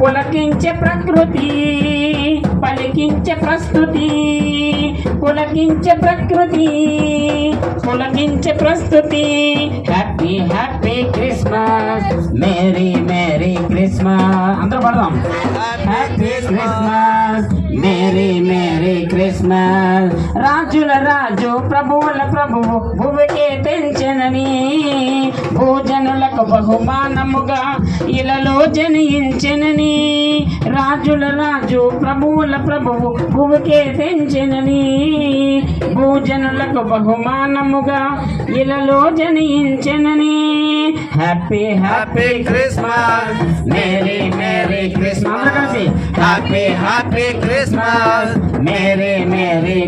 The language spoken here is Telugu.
పులకించే ప్రకృతి పలికించే ప్రస్తుతి. పులకించే ప్రకృతి పులకించే ప్రస్తుతి. Happy happy Christmas merry merry Christmas అందరూ పడదాం. Happy Christmas merry merry Christmas రాజుల రాజు ప్రభువుల ప్రభువు భువికే తెంచనని భోజనులకు బహుమానముగా ఇలలో జనించెనని రాజుల రాజు ప్రభువుల ప్రభువు భువికే తెంచెనని భోజనులకు బహుమానముగా ఇలలో జనించెనని. Happy happy Christmas merry merry Christmas happy happy Christmas merry merry